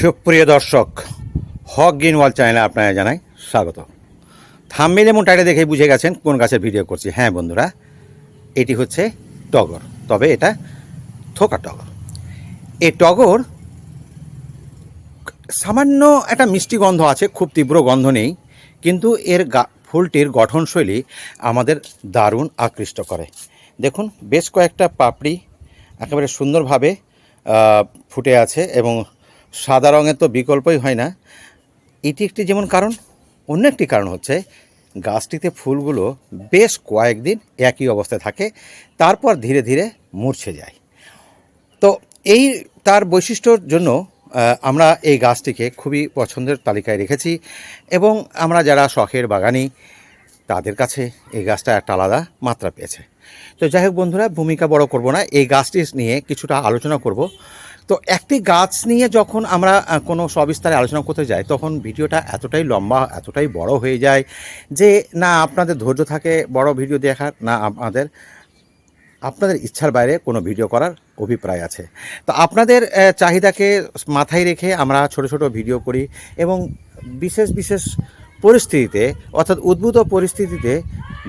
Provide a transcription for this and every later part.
সুপ্রিয় দর্শক, হক গ্রিন ওয়াল চ্যানেলে আপনারা জানাই স্বাগত। থাম্বেল এবং টাইটে দেখেই বুঝে গেছেন কোন গাছের ভিডিও করছি। হ্যাঁ বন্ধুরা, এটি হচ্ছে টগর, তবে এটা থোকা টগর। এই টগর সামান্য একটা মিষ্টি গন্ধ আছে, খুব তীব্র গন্ধ নেই, কিন্তু এর ফুলটির গঠনশৈলী আমাদের দারুণ আকৃষ্ট করে। দেখুন, বেশ কয়েকটা পাপড়ি একেবারে সুন্দরভাবে ফুটে আছে এবং সাদা রঙের তো বিকল্পই হয় না। এটি একটি যেমন কারণ, অন্য একটি কারণ হচ্ছে গাছটিতে ফুলগুলো বেশ কয়েকদিন একই অবস্থায় থাকে, তারপর ধীরে ধীরে মূর্ছে যায়। তো এই তার বৈশিষ্ট্যর জন্য আমরা এই গাছটিকে খুবই পছন্দের তালিকায় রেখেছি এবং আমরা যারা শখের বাগানি, তাদের কাছে এই গাছটা একটা আলাদা মাত্রা পেয়েছে। তো যাই হোক বন্ধুরা, ভূমিকা বড় করব না। এই গাছটি নিয়ে কিছুটা আলোচনা করব। তো একটি গাছ নিয়ে যখন আমরা কোনো সবিস্তারে আলোচনা করতে যাই, তখন ভিডিওটা এতটাই লম্বা, এতটাই বড় হয়ে যায় যে, না, আপনাদের ধৈর্য থাকে, বড় ভিডিও দেখার, না আমাদের আপনাদের ইচ্ছার বাইরে কোনো ভিডিও করার অভিপ্রায় আছে। তো আপনাদের চাহিদাকে মাথায় রেখে আমরা ছোট ছোট ভিডিও করি এবং বিশেষ বিশেষ পরিস্থিতিতে, অর্থাৎ উদ্ভূত পরিস্থিতিতে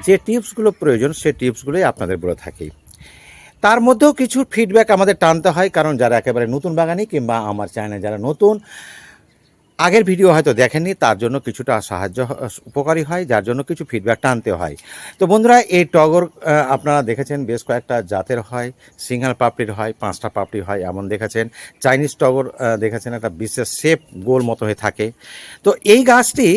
যে টিপসগুলো প্রয়োজন, সে টিপসগুলোই আপনাদের বলে থাকি। তার মধ্যেও কিছু ফিডব্যাক আমাদের টানতে হয়, কারণ যারা একেবারে নতুন বাগানি কিংবা আমার চ্যানেলে যারা নতুন, আগের ভিডিও হয়তো দেখেননি, তার জন্য কিছুটা সাহায্য উপকারী হয়, যার জন্য কিছু ফিডব্যাক টানতে হয়। তো বন্ধুরা, এই টগর আপনারা দেখেছেন বেশ কয়েকটা জাতের হয়, সিঙ্গেল পাপড়ির হয়, পাঁচটা পাপড়ি হয়, এমন দেখেছেন। চাইনিজ টগর দেখেছেন, একটা বিশেষ শেপ গোল মতো হয়ে থাকে। তো এই গাছটি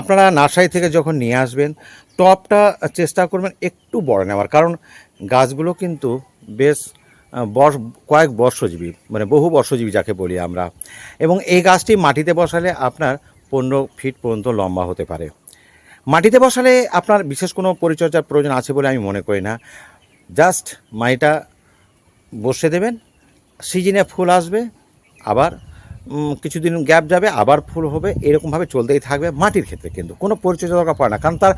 আপনারা নার্সারি থেকে যখন নিয়ে আসবেন টপটা চেষ্টা করবেন একটু বড় নেওয়ার। কারণ গাছগুলো কিন্তু বেশ বর্ষ, কয়েক বর্ষজীবী মানে বহু বর্ষজীবী যাকে বলি আমরা। এবং এই গাছটি মাটিতে বসালে আপনার পনেরো ফিট পর্যন্ত লম্বা হতে পারে। মাটিতে বসালে আপনার বিশেষ কোনো পরিচর্যার প্রয়োজন আছে বলে আমি মনে করি না। জাস্ট মাটিটা বসে দেবেন, সিজনে ফুল আসবে, আবার কিছুদিন গ্যাপ যাবে, আবার ফুল হবে, এরকমভাবে চলতেই থাকবে মাটির ক্ষেত্রে কিন্তু। কোনো পরিচর্যা দরকার পড়ে না, কারণ তার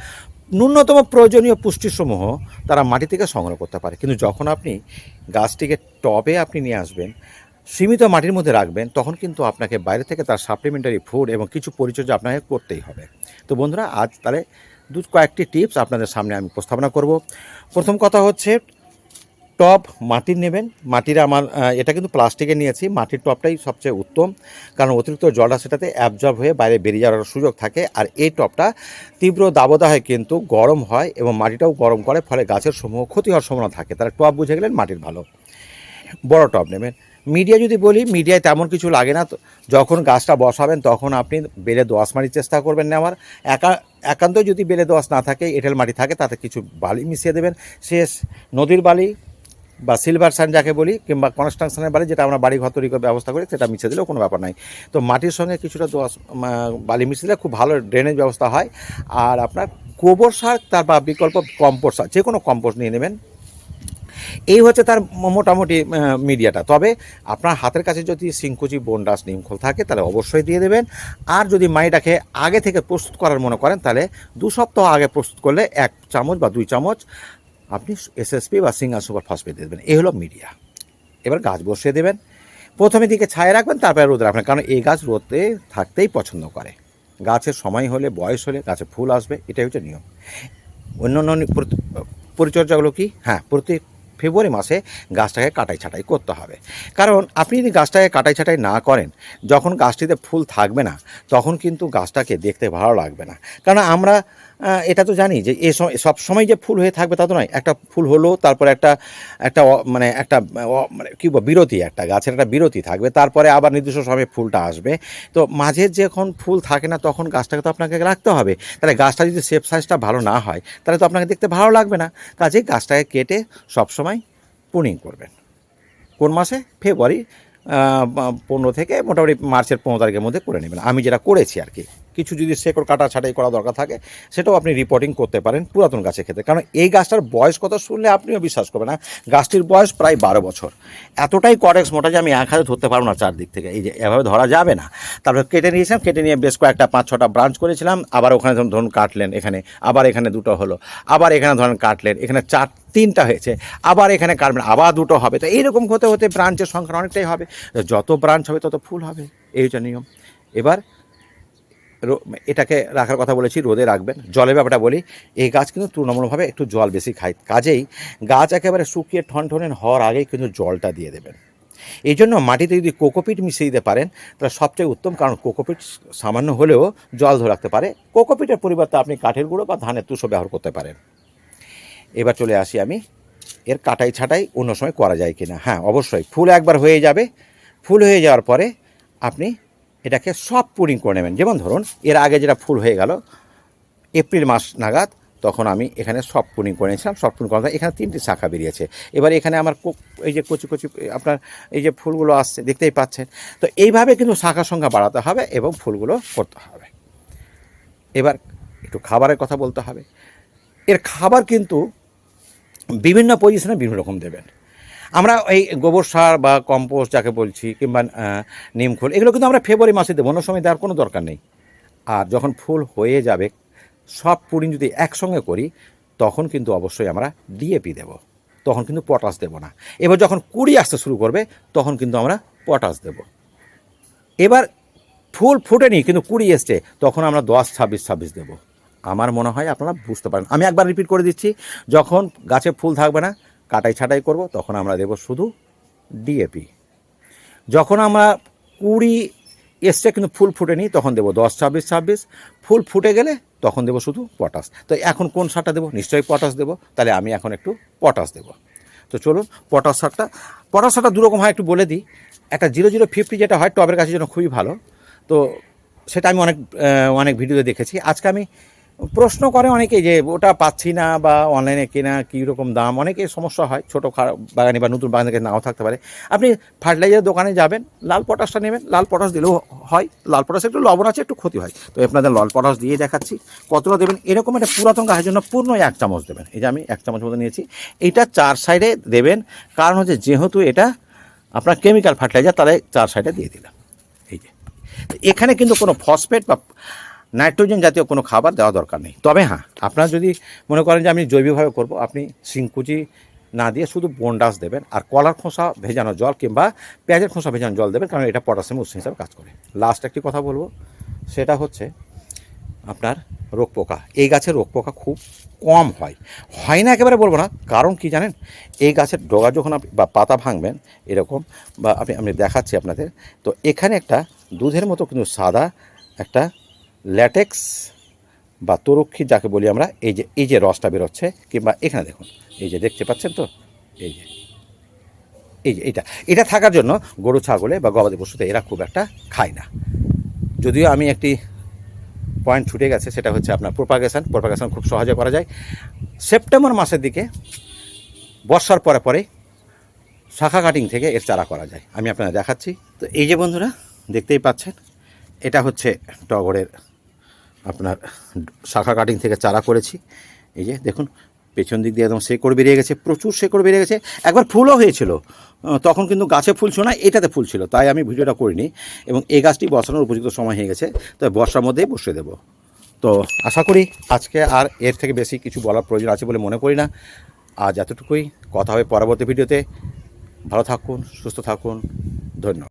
ন্যূনতম প্রয়োজনীয় পুষ্টিসমূহ তারা মাটি থেকে সংগ্রহ করতে পারে। কিন্তু যখন আপনি গাছটিকে টবে আপনি নিয়ে আসবেন, সীমিত মাটির মধ্যে রাখবেন, তখন কিন্তু আপনাকে বাইরে থেকে তার সাপ্লিমেন্টারি ফুড এবং কিছু পরিচর্যা আপনাকে করতেই হবে। তো বন্ধুরা, আজ তাহলে দু, কয়েকটি টিপস আপনাদের সামনে আমি উপস্থাপনা করব। প্রথম কথা হচ্ছে টব মাটির নেবেন। মাটির আমার এটা কিন্তু প্লাস্টিকের নিয়েছি। মাটির টবটাই সবচেয়ে উত্তম। কারণ অতিরিক্ত জলটা সেটাতে অ্যাবজর্ব হয়ে বাইরে বেরিয়ে যাওয়ার সুযোগ থাকে। আর এই টবটা তীব্র দাবদাহে কিন্তু গরম হয় এবং মাটিটাও গরম করে, ফলে গাছের সমূহ ক্ষতি হওয়ার সম্ভাবনা থাকে। তারা টব বুঝে গেলেন মাটির ভালো। বড় টব নেবেন। মিডিয়া যদি বলি, মিডিয়ায় তেমন কিছু লাগে না। যখন গাছটা বসাবেন, তখন আপনি বেলে দোয়াশ মাটির চেষ্টা করবেন নেওয়ার। একা একান্ত যদি বেলে দোয়াশ না থাকে, এঁটেল মাটি থাকে, তাতে কিছু বালি মিশিয়ে দেবেন। শেষ, নদীর বালি বা সিলভার স্যান্ড যাকে বলি কিংবা কনস্ট্রাকশনের বালি যেটা আমরা বাড়ি ঘর তৈরি করে ব্যবস্থা করি, সেটা মিশে দিলেও কোনো ব্যাপার নাই। তো মাটির সঙ্গে কিছুটা দোয়াশ বালি মিশিয়ে দিলে খুব ভালো ড্রেনেজ ব্যবস্থা হয়। আর আপনার গোবর সার তার বা বিকল্প কম্পোস্ট সার, যে কোনো কম্পোস্ট নিয়ে নেবেন। এই হচ্ছে তার মোটামুটি মিডিয়াটা। তবে আপনার হাতের কাছে যদি সিংকুচি বনডাস নিমখোল থাকে, তাহলে অবশ্যই দিয়ে দেবেন। আর যদি মাইটাকে আগে থেকে প্রস্তুত করার মনে করেন, তাহলে দু সপ্তাহ আগে প্রস্তুত করলে এক চামচ বা দুই চামচ আপনি এসএসপি বা সিঙ্গাল সুপার ফসফেট দেবেন। এই হলো মিডিয়া এবার গাছ বসিয়ে দেবেন। প্রথমে দিকে ছায়া রাখবেন, তারপরে রোদে রাখবেন, কারণ এই গাছ রোদে থাকতেই পছন্দ করে। গাছের সময় হলে, বয়স হলে গাছে ফুল আসবে, এটাই হচ্ছে নিয়ম। অন্য অন্য পরিচর্যাগুলো কি? হ্যাঁ প্রতি ফেব্রুয়ারি মাসে গাছটাকে কাটাই ছাটাই করতে হবে। কারণ আপনি যদি গাছটাকে কাটাই ছাটাই না করেন, যখন গাছটিতে ফুল থাকবে না, তখন কিন্তু গাছটাকে দেখতে ভালো লাগবে না। কারণ আমরা এটা তো জানি যে এ সময় সব সময় যে ফুল হয়ে থাকবে তা তো নয়। একটা ফুল হলো, তারপরে একটা একটা মানে একটা মানে কী বিরতি একটা, গাছের একটা বিরতি থাকবে, তারপরে আবার নির্দিষ্ট সময়ে ফুলটা আসবে। তো মাঝে যখন ফুল থাকে না, তখন গাছটাকে তো আপনাকে রাখতে হবে। তাহলে গাছটা যদি সেফ সাইজটা ভালো না হয়, তাহলে তো আপনাকে দেখতে ভালো লাগবে না। কাজেই গাছটাকে কেটে সবসময় পুনিং করবেন। কোন মাসে? ফেব্রুয়ারি পনেরো থেকে মোটামুটি মার্চের পনেরো তারিখের মধ্যে করে নেবেন। আমি যেটা করেছি আর কি। কিছু যদি শেকড় কাটা ছাটাই করা দরকার থাকে, সেটাও আপনি রিপোর্টিং করতে পারেন পুরাতন গাছের ক্ষেত্রে। কারণ এই গাছটার বয়স কত শুনলে আপনিও বিশ্বাস করবেন না, গাছটির বয়স প্রায় বারো বছর। এতটাই করেক্স মোটা যে আমি এক হাতে ধরতে পারব না চারদিক থেকে। এই যে এভাবে ধরা যাবে না। তারপরে কেটে নিয়েছিলাম, কেটে নিয়ে বেশ কয়েকটা পাঁচ ছটা ব্রাঞ্চ করেছিলাম, আবার ওখানে ধরুন ধরুন কাটলেন এখানে, আবার এখানে দুটো হলো, আবার এখানে ধরেন কাটলেন, এখানে চার, তিনটা হয়েছে, আবার এখানে কাটবেন, আবার দুটো হবে। তো এইরকম হতে হতে ব্রাঞ্চের সংখ্যা অনেকটাই হবে। যত ব্রাঞ্চ হবে তত ফুল হবে। এই হচ্ছে নিয়ম। এবার এটাকে রাখার কথা বলেছি, রোদে রাখবেন। জলের ব্যাপারটা বলি, এই গাছ কিন্তু তুলনামূলকভাবে একটু জল বেশি খায়। কাজেই গাছ একেবারে শুকিয়ে ঠনঠনেন হওয়ার আগেই কিন্তু জলটা দিয়ে দেবেন। এই জন্য মাটিতে যদি কোকোপিট মিশিয়ে দিতে পারেন, তাহলে সবচেয়ে উত্তম কারণ কোকোপিট সামান্য হলেও জল ধরে রাখতে পারে। কোকোপিটের পরিবর্তে আপনি কাঠের গুঁড়ো বা ধানের তুষো ব্যবহার করতে পারেন। এবার চলে আসি আমি, এর কাটাই ছাটাই অন্য সময় করা যায় কিনা। হ্যাঁ অবশ্যই। ফুল একবার হয়ে যাবে। ফুল হয়ে যাওয়ার পরে আপনি এটাকে সব পুডিং করে নেবেন। যেমন ধরুন, এর আগে যেটা ফুল হয়ে গেল, এপ্রিল মাস নাগাদ, তখন আমি এখানে সব পুডিং করে নিয়েছিলাম, সব পুডিং করা এখানে তিনটি শাখা বেরিয়েছে। এবার এখানে আমার এই যে কচি কচি, আপনার এই যে ফুলগুলো আসছে, দেখতেই পাচ্ছেন। তো এইভাবে কিন্তু শাখা সংখ্যা বাড়াতে হবে এবং ফুলগুলো করতে হবে। এবার একটু খাবারের কথা বলতে হবে। এর খাবার কিন্তু বিভিন্ন পজিশনে বিভিন্ন রকম দেবেন। আমরা এই গোবর সার বা কম্পোস্ট যাকে বলছি কিংবা নিমখোল এগুলো কিন্তু আমরা ফেব্রুয়ারি মাসে দেবো। অন্য সময় দেওয়ার কোনো দরকার নেই। আর যখন ফুল হয়ে যাবে, সব পুডিং যদি একসঙ্গে করি, তখন কিন্তু অবশ্যই আমরা ডিএপি দেব। তখন কিন্তু পটাশ দেব না। এবার যখন কুড়ি আসতে শুরু করবে, তখন কিন্তু আমরা পটাশ দেব। এবার ফুল ফুটেনি, কিন্তু কুড়ি এসছে, তখন আমরা দশ, ছাব্বিশ ছাব্বিশ দেবো। আমার মনে হয় আপনারা বুঝতে পারেন। আমি একবার রিপিট করে দিচ্ছি, যখন গাছে ফুল থাকবে না কাটাই ছাটাই করব, তখন আমরা দেব শুধু ডিএপি যখন আমরা কুড়ি এসছে কিন্তু ফুল ফুটেনি তখন দেবো দশ, ছাব্বিশ ছাব্বিশ। ফুল ফুটে গেলে তখন দেবো শুধু পটাশ। তো এখন কোন সারটা দেবো? নিশ্চয়ই পটাশ দেবো। তাহলে আমি এখন একটু পটাশ দেবো। তো চলুন, পটাশ সারটা। পটাশ সারটা দুরকম হয়, একটু বলে দিই। একটা জিরো জিরো ফিফটি যেটা হয়, টবের গাছের জন্য খুবই ভালো। তো সেটা আমি অনেক অনেক ভিডিওতে দেখেছি। আজকে আমি প্রশ্ন করে অনেকেই যে ওটা পাচ্ছি না বা অনলাইনে কেনা কী রকম দাম? অনেকে সমস্যা হয়, ছোটো বাগানি বা নতুন বাগানে নাও থাকতে পারে। আপনি ফার্টিলাইজার দোকানে যাবেন, লাল পটাশটা নেবেন, লাল পটাশ দিলেও হয়, লাল পটাশ একটু লবণ আছে, একটু ক্ষতি হয়। তো আপনাদের লাল পটাশ দিয়ে দেখাচ্ছি, কতটা দেবেন? এরকম একটা পুরাতন গাছের জন্য পূর্ণ এক চামচ দেবেন। এই যে আমি এক চামচ মতো নিয়েছি। এইটা চার সাইডে দেবেন, কারণ হচ্ছে যেহেতু এটা আপনার কেমিক্যাল ফার্টিলাইজার তাহলে চার সাইডে দিয়ে দিলাম। এই যে। এখানে কিন্তু কোনো ফসফেট বা নাইট্রোজেন জাতীয় কোনো খাবার দেওয়া দরকার নেই। তবে হ্যাঁ আপনারা যদি মনে করেন যে আমি জৈবিকভাবে করব, আপনি শিংকুচি না দিয়ে শুধু বন্ডাস দেবেন আর কলার খোসা ভেজানো জল কিংবা পেঁয়াজের খোসা ভেজানো জল দেবেন, কারণ এটা পটাশিয়াম উৎস হিসাবে কাজ করে। লাস্ট একটি কথা বলব, সেটা হচ্ছে আপনার রোগ পোকা। এই গাছের রোগ পোকা খুব কম হয়। হয় না একেবারে বলব না, কারণ কি জানেন? এই গাছের ডগা যখন আপনি বা পাতা ভাঙবেন, এরকম বা আপনি, আমি দেখাচ্ছি আপনাদের, তো এখানে একটা দুধের মতো কিন্তু সাদা একটা ল্যাটেক্স বা তরক্ষী যাকে বলি আমরা, এই যে এই যে রসটা বেরোচ্ছে, কিংবা এখানে দেখুন, এই যে দেখতে পাচ্ছেন তো, এই যে এই যে এটা এটা থাকার জন্য গরু, ছাগলে বা গবাদি পশুতে এরা খুব একটা খায় না। যদিও আমি একটি পয়েন্ট ছুটে গেছে, সেটা হচ্ছে আপনার প্রোপাগেশন প্রোপাগেশন খুব সহজে করা যায়। সেপ্টেম্বর মাসের দিকে, বর্ষার পরে পরে শাখা কাটিং থেকে এর চারা করা যায়। আমি আপনাদের দেখাচ্ছি। তো এই যে বন্ধুরা, দেখতেই পাচ্ছেন, এটা হচ্ছে টগরের আপনার শাখা কাটিং থেকে চারা করেছি। এই যে দেখুন, পেছন দিক দিয়ে একদম শেকড় বেরিয়ে গেছে, প্রচুর শেকড় বেরিয়ে গেছে। একবার ফুলও হয়েছিল। তখন কিন্তু গাছে ফুল ছিল না, এটাতে ফুল ছিল, তাই আমি ভিডিওটা করিনি। এবং এই গাছটি বসানোর উপযুক্ত সময় হয়ে গেছে তো বর্ষার মধ্যেই বসিয়ে দেবো। তো আশা করি আজকে আর এর থেকে বেশি কিছু বলার প্রয়োজন আছে বলে মনে করি না। আজ এতটুকুই, কথা হবে পরবর্তী ভিডিওতে। ভালো থাকুন, সুস্থ থাকুন, ধন্যবাদ।